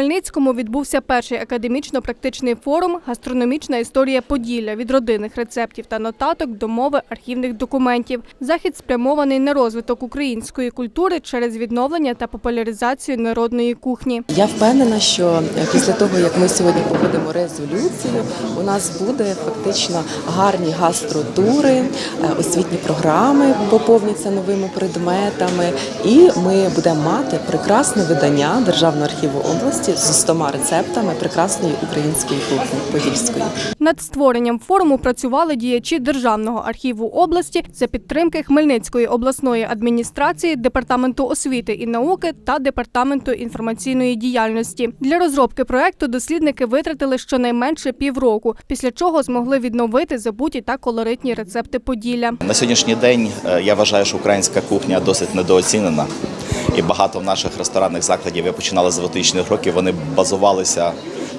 Хмельницькому відбувся перший академічно-практичний форум Гастрономічна історія Поділля від родинних рецептів та нотаток до мови архівних документів. Захід спрямований на розвиток української культури через відновлення та популяризацію народної кухні. Я впевнена, що після того, як ми сьогодні проводимо резолюцію, у нас буде фактично гарні гастротури, е, освітні програми поповняться новими предметами, і ми будемо мати прекрасне видання Державного архіву області з 100 рецептами прекрасної української кухні подільської. Над створенням форуму працювали діячі Державного архіву області за підтримки Хмельницької обласної адміністрації, департаменту освіти і науки та департаменту інформаційної діяльності. Для розробки проекту дослідники витратили щонайменше півроку, після чого змогли відновити забуті та колоритні рецепти Поділля. На сьогоднішній день е, я вважаю, що українська кухня досить недооцінена. І багато наших ресторанних закладів, я починали з 2000-х років, вони базувалися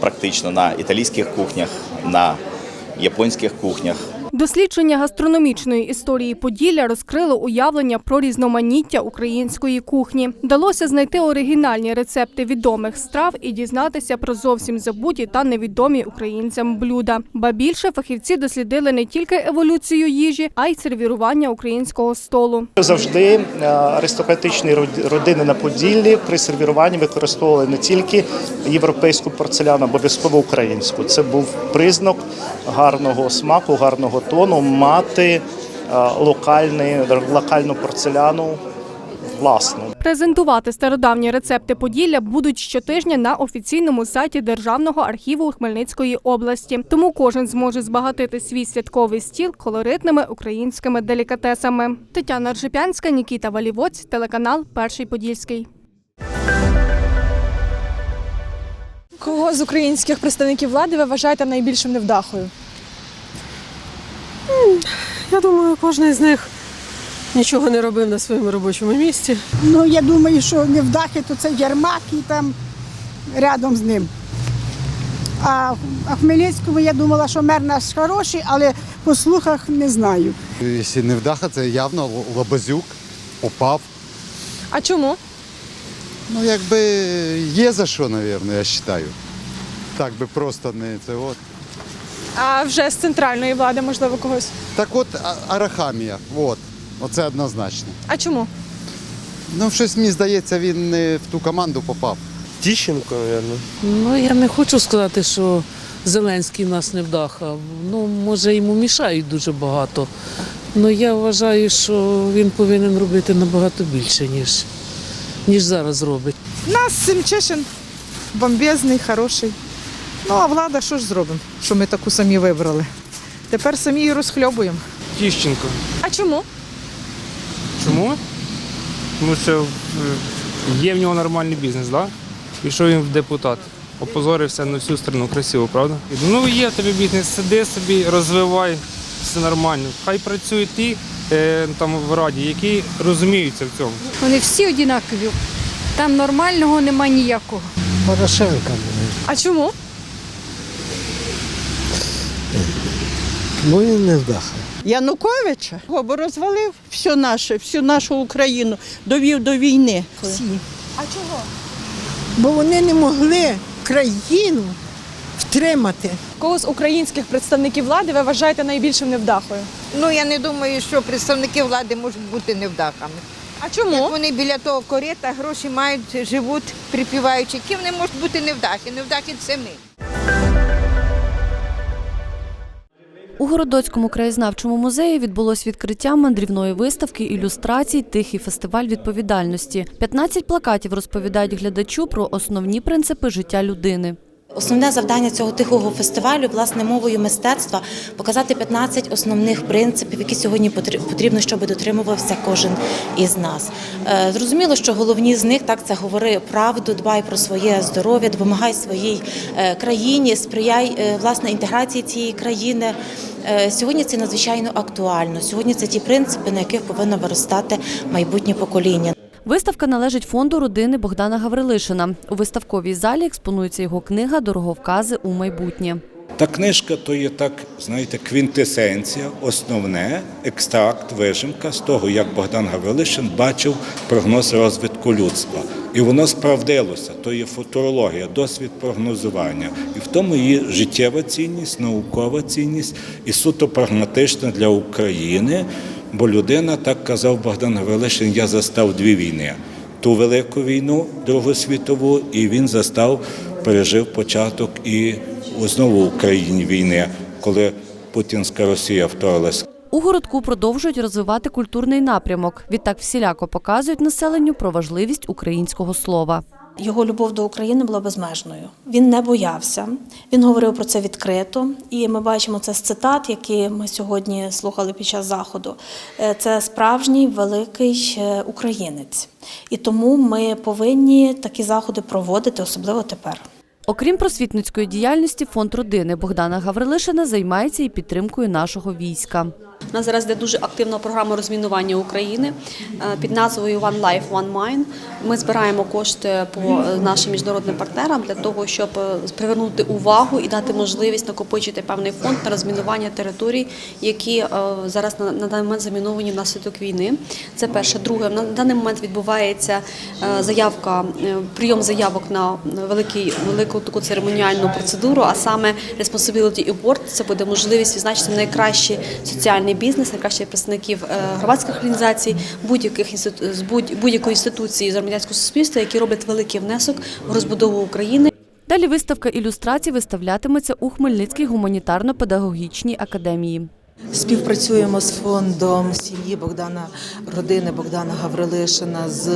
практично на італійських кухнях, на японських кухнях. Дослідження гастрономічної історії Поділля розкрило уявлення про різноманіття української кухні. Вдалося знайти оригінальні рецепти відомих страв і дізнатися про зовсім забуті та невідомі українцям блюда. Ба більше фахівці дослідили не тільки еволюцію їжі, а й сервірування українського столу. Завжди е, аристократичні род- родини на Поділлі при сервіруванні використовували не тільки європейську порцеляну, обов'язково українську. Це був признак гарного смаку, гарного тону мати е, локальний, локальну порцеляну власну. Презентувати стародавні рецепти Поділля будуть щотижня на офіційному сайті Державного архіву Хмельницької області. Тому кожен зможе збагатити свій святковий стіл колоритними українськими делікатесами. Тетяна Ржепянська, Нікіта Валівоць, телеканал Перший Подільський. Кого з українських представників влади ви вважаєте найбільшим невдахою? Я думаю, кожен з них нічого не робив на своєму робочому місці. Ну, я думаю, що невдахи, то це Ярмак і там рядом з ним. А, в Хмельницькому я думала, що мер наш хороший, але по слухах не знаю. Якщо не вдаха, це явно Лобазюк, попав. А чому? Ну, якби є за що, мабуть, я вважаю. Так би просто не це от. А вже з центральної влади, можливо, когось. Так от Арахамія, от. Оце однозначно. А чому? Ну, щось мені здається, він не в ту команду попав. Тіщенко, мабуть. Ну, я не хочу сказати, що Зеленський нас не вдаха. Ну, може, йому мішають дуже багато. Ну, я вважаю, що він повинен робити набагато більше, ніж, ніж зараз робить. Нас Семчишин бомбезний, хороший. Ну а влада що ж зробимо, що ми таку самі вибрали? Тепер самі і розхльобуємо. Тіщенко. А чому? Чому? Тому що е, є в нього нормальний бізнес, так? Да? Пішов він в депутат. Опозорився на всю страну, красиво, правда? Ну є тебе бізнес, сиди собі, розвивай, все нормально. Хай працюють ті е, там в раді, які розуміються в цьому. Вони всі однакові. Там нормального нема ніякого. Порошенка. А чому? Ну, він не вдаха. Януковича бо розвалив все наше, всю нашу Україну, довів до війни. Всі. А чого? Бо вони не могли країну втримати. Кого з українських представників влади ви вважаєте найбільшим невдахою? Ну я не думаю, що представники влади можуть бути невдахами. А Як чому? вони біля того корита гроші мають, живуть припіваючи. Які вони можуть бути невдахи? Невдахи це ми. У Городоцькому краєзнавчому музеї відбулось відкриття мандрівної виставки ілюстрацій Тихий фестиваль відповідальності. 15 плакатів розповідають глядачу про основні принципи життя людини. Основне завдання цього тихого фестивалю, власне, мовою мистецтва показати 15 основних принципів, які сьогодні потр- потрібно, щоб дотримувався кожен із нас. Е, Зрозуміло, що головні з них так це говори правду, дбай про своє здоров'я, допомагай своїй е, країні, сприяй е, власне інтеграції цієї країни. Сьогодні це надзвичайно актуально. Сьогодні це ті принципи, на яких повинно виростати майбутнє покоління. Виставка належить фонду родини Богдана Гаврилишина. У виставковій залі експонується його книга Дороговкази у майбутнє. Та книжка то є так, знаєте, квінтесенція, основне, екстракт, вижимка з того, як Богдан Гаврилишин бачив прогноз розвитку людства. І воно справдилося. То є футурологія, досвід прогнозування. І в тому її життєва цінність, наукова цінність і суто прагматична для України. Бо людина, так казав Богдан Гаврилишин, я застав дві війни. Ту велику війну, Другу світову, і він застав, пережив початок і знову в Україні війни, коли путінська Росія вторглася. У городку продовжують розвивати культурний напрямок. Відтак всіляко показують населенню про важливість українського слова. Його любов до України була безмежною. Він не боявся. Він говорив про це відкрито, і ми бачимо це з цитат, які ми сьогодні слухали під час заходу. Е, Це справжній великий е, українець, і тому ми повинні такі заходи проводити, особливо тепер. Окрім просвітницької діяльності, фонд родини Богдана Гаврилишина займається і підтримкою нашого війська. У нас зараз йде дуже активна програма розмінування України е, під назвою One Life, One Mine. Ми збираємо кошти по е, нашим міжнародним партнерам для того, щоб е, привернути увагу і дати можливість накопичити певний фонд на розмінування територій, які зараз на даний момент заміновані внаслідок війни. Це перше. Друге, на даний момент відбувається заявка, прийом заявок на великий велику таку церемоніальну процедуру, а саме Responsibility Award. Це буде можливість відзначити найкращі соціальний бізнес, найкращих представників е, громадських організацій, будь-яких з будь- будь-якої інституції з громадянського суспільства, які роблять великий внесок в розбудову України. Далі виставка ілюстрацій виставлятиметься у Хмельницькій гуманітарно-педагогічній академії. Співпрацюємо з фондом сім'ї Богдана родини Богдана Гаврилишина з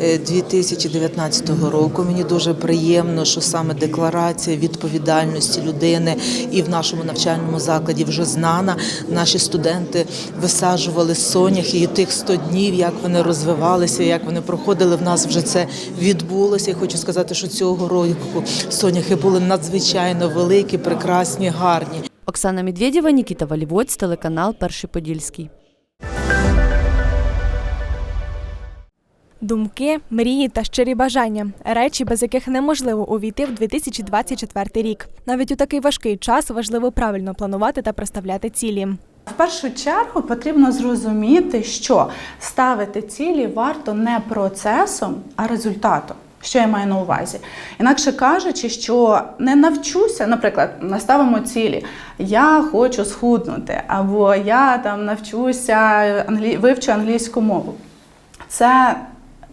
е, 2019 року. Мені дуже приємно, що саме декларація відповідальності людини і в нашому навчальному закладі вже знана. Наші студенти висаджували соняхи і тих 100 днів, як вони розвивалися, як вони проходили. В нас вже це відбулося. Я хочу сказати, що цього року соняхи були надзвичайно великі, прекрасні, гарні. Оксана Медведєва, Нікіта Валівоць, телеканал Перший Подільський. Думки, мрії та щирі бажання речі, без яких неможливо увійти в 2024 рік. Навіть у такий важкий час важливо правильно планувати та проставляти цілі. В першу чергу потрібно зрозуміти, що ставити цілі варто не процесом, а результатом. Що я маю на увазі? Інакше кажучи, що не навчуся, наприклад, наставимо цілі, я хочу схуднути, або я там навчуся вивчу англійську мову. Це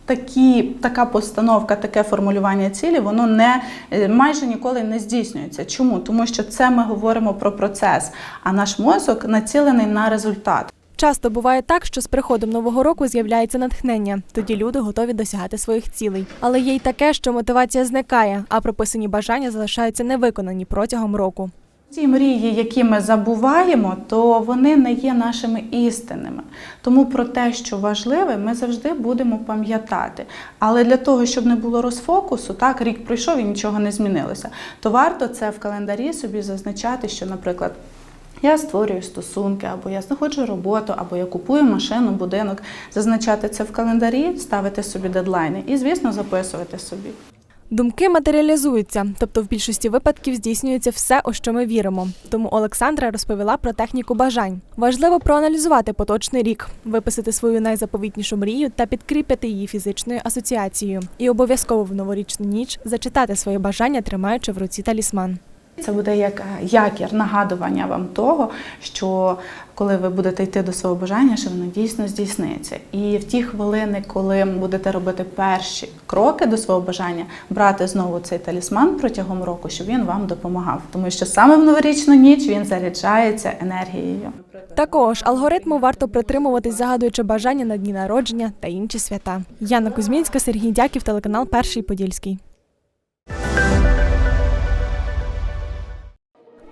такі, така постановка, таке формулювання цілі, воно не е, майже ніколи не здійснюється. Чому? Тому що це ми говоримо про процес, а наш мозок націлений на результат. Часто буває так, що з приходом нового року з'являється натхнення. Тоді люди готові досягати своїх цілей. Але є й таке, що мотивація зникає, а прописані бажання залишаються невиконані протягом року. Ті мрії, які ми забуваємо, то вони не є нашими істинними. Тому про те, що важливе, ми завжди будемо пам'ятати. Але для того, щоб не було розфокусу, так рік пройшов і нічого не змінилося, то варто це в календарі собі зазначати, що, наприклад. Я створюю стосунки, або я знаходжу роботу, або я купую машину, будинок, зазначати це в календарі, ставити собі дедлайни і, звісно, записувати собі. Думки матеріалізуються, тобто в більшості випадків здійснюється все, у що ми віримо. Тому Олександра розповіла про техніку бажань. Важливо проаналізувати поточний рік, виписати свою найзаповітнішу мрію та підкріпити її фізичною асоціацією. І обов'язково в новорічну ніч зачитати своє бажання, тримаючи в руці талісман. Це буде як е, якір, нагадування вам того, що коли ви будете йти до свого бажання, що воно дійсно здійсниться. І в ті хвилини, коли будете робити перші кроки до свого бажання, брати знову цей талісман протягом року, щоб він вам допомагав. Тому що саме в новорічну ніч він заряджається енергією. Також алгоритму варто притримуватись, загадуючи бажання на дні народження та інші свята. Яна Кузьмінська, Сергій Дяків, телеканал Перший Подільський.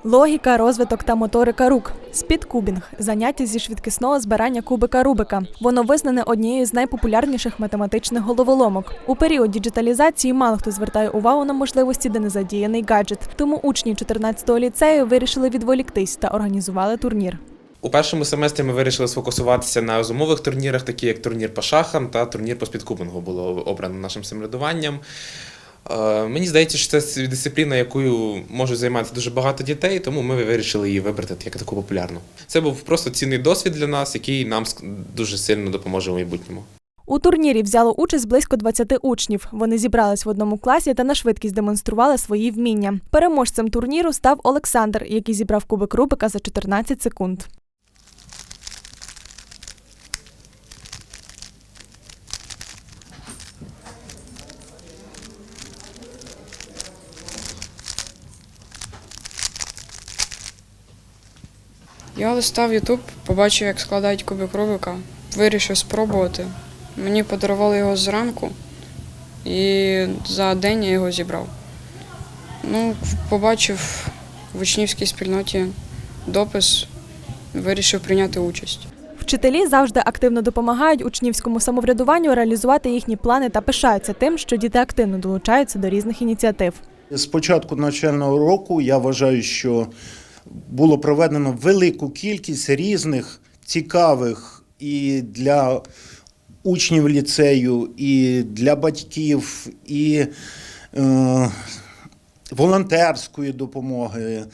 Логіка, розвиток та моторика рук. Спідкубінг заняття зі швидкісного збирання кубика Рубика. Воно визнане однією з найпопулярніших математичних головоломок. У період діджиталізації мало хто звертає увагу на можливості, де не задіяний гаджет. Тому учні 14-го ліцею вирішили відволіктись та організували турнір. У першому семестрі ми вирішили сфокусуватися на розумових турнірах, такі як турнір по шахам та турнір по спідкубингу було обрано нашим самоврядуванням. Е, Мені здається, що це дисципліна, якою можуть займатися дуже багато дітей, тому ми вирішили її вибрати як таку популярну. Це був просто цінний досвід для нас, який нам дуже сильно допоможе в майбутньому. У турнірі взяло участь близько 20 учнів. Вони зібрались в одному класі та на швидкість демонстрували свої вміння. Переможцем турніру став Олександр, який зібрав кубик Рубика за 14 секунд. Я листав Ютуб, побачив, як складають кубик Рубика, вирішив спробувати. Мені подарували його зранку, і за день я його зібрав. Ну, побачив в учнівській спільноті допис, вирішив прийняти участь. Вчителі завжди активно допомагають учнівському самоврядуванню реалізувати їхні плани та пишаються тим, що діти активно долучаються до різних ініціатив. З початку навчального року я вважаю, що було проведено велику кількість різних цікавих і для учнів ліцею, і для батьків, і е, волонтерської допомоги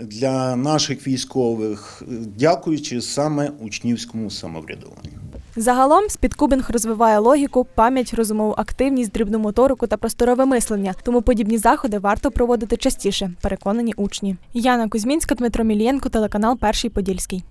для наших військових, дякуючи саме учнівському самоврядуванню. Загалом спідкубинг розвиває логіку, пам'ять, розумову активність, дрібну моторику та просторове мислення. Тому подібні заходи варто проводити частіше, переконані учні. Яна Кузьмінська, Дмитро Мілієнко, телеканал Перший Подільський.